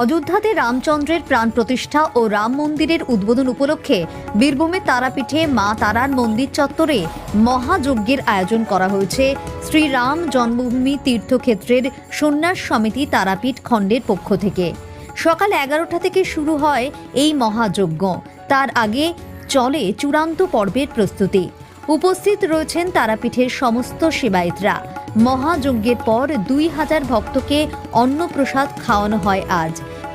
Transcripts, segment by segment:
অযোধ্যাতে রামচন্দ্রের প্রাণ প্রতিষ্ঠা ও রাম মন্দিরের উদ্বোধন উপলক্ষে বীরভূমের তারাপীঠে মা তারার মন্দির চত্বরে মহাযজ্ঞের আয়োজন করা হয়েছে। শ্রীরাম জন্মভূমি তীর্থক্ষেত্রের সন্ন্যাস সমিতি তারাপীঠ খণ্ডের পক্ষ থেকে। সকাল এগারোটা থেকে শুরু হয় এই মহাযজ্ঞ। তার আগে চলে চূড়ান্ত পর্বের প্রস্তুতি। উপস্থিত রয়েছেন তারাপীঠের সমস্ত সেবায়েতরা। মহাযজ্ঞের পর দুই হাজার ভক্তকে অন্নপ্রসাদ খাওয়ানো হয় আজ।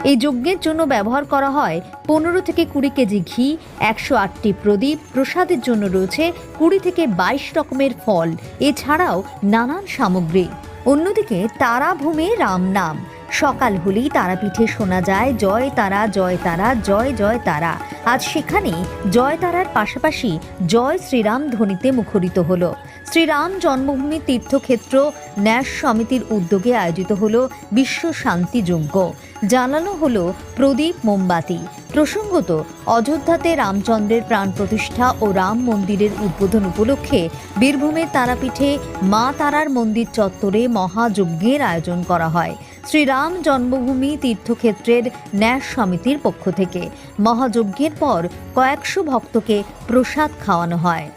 এই যজ্ঞের জন্য ব্যবহার করা হয় পনেরো থেকে কুড়ি কেজি ঘি, একশো আটটি প্রদীপ, প্রসাদের জন্য রয়েছে কুড়ি থেকে বাইশ রকমের ফল। এছাড়াও নানান সামগ্রী। অন্যদিকে তারাভূমে রাম নাম। সকাল হলেই তারাপীঠে শোনা যায়, জয় তারা জয় তারা, জয় জয় তারা। আজ সেখানে জয় তারার পাশাপাশি জয় শ্রীরাম ধ্বনিতে মুখরিত হল। শ্রীরাম জন্মভূমি তীর্থক্ষেত্র ন্যাস সমিতির উদ্যোগে আয়োজিত হল বিশ্ব শান্তি যজ্ঞ। জানানো হল প্রদীপ মোমবাতি। প্রসঙ্গত, অযোধ্যাতে রামচন্দ্রের প্রাণ প্রতিষ্ঠা ও রাম মন্দিরের উদ্বোধন উপলক্ষে বীরভূমের তারাপীঠে মা তারার মন্দির চত্বরে মহাযজ্ঞের আয়োজন করা হয়। শ্রীরাম জন্মভূমি তীর্থক্ষেত্রের ন্যাস সমিতির পক্ষ থেকে মহাযজ্ঞের পর কয়েকশো ভক্তকে প্রসাদ খাওয়ানো হয়।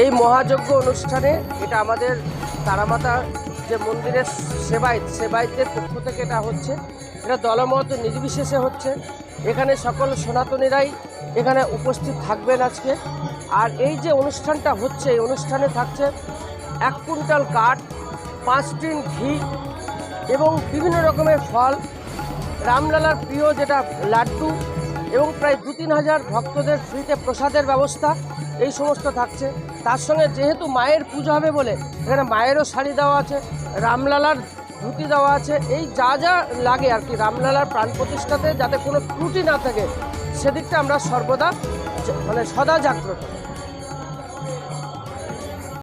এই মহাযজ্ঞ অনুষ্ঠানে এটা আমাদের তারামাতা যে মন্দিরের সেবায়ত সেবায়তদের পক্ষ থেকে এটা হচ্ছে। এটা দলমত নির্বিশেষে হচ্ছে। এখানে সকল সনাতনীরাই এখানে উপস্থিত থাকবেন আজকে। আর এই যে অনুষ্ঠানটা হচ্ছে, এই অনুষ্ঠানে থাকছে এক কুইন্টাল কাঠ, পাঁচ টিন ঘি এবং বিভিন্ন রকমের ফল। রামলালার প্রিয় যেটা লাড্ডু এবং প্রায় দু তিন হাজার ভক্তদের ফ্রিতে প্রসাদের ব্যবস্থা। এই সমস্ত থাকছে। তার সঙ্গে যেহেতু মায়ের পুজো হবে বলে এখানে মায়েরও শাড়ি দেওয়া আছে, রামলালার ধুতি দেওয়া আছে, এই যা যা লাগে আর কি রামলালার প্রাণ প্রতিষ্ঠাতে যাতে কোনো ত্রুটি না থাকে, সেদিকটা আমরা সর্বদা মানে সদা জাগ্রত।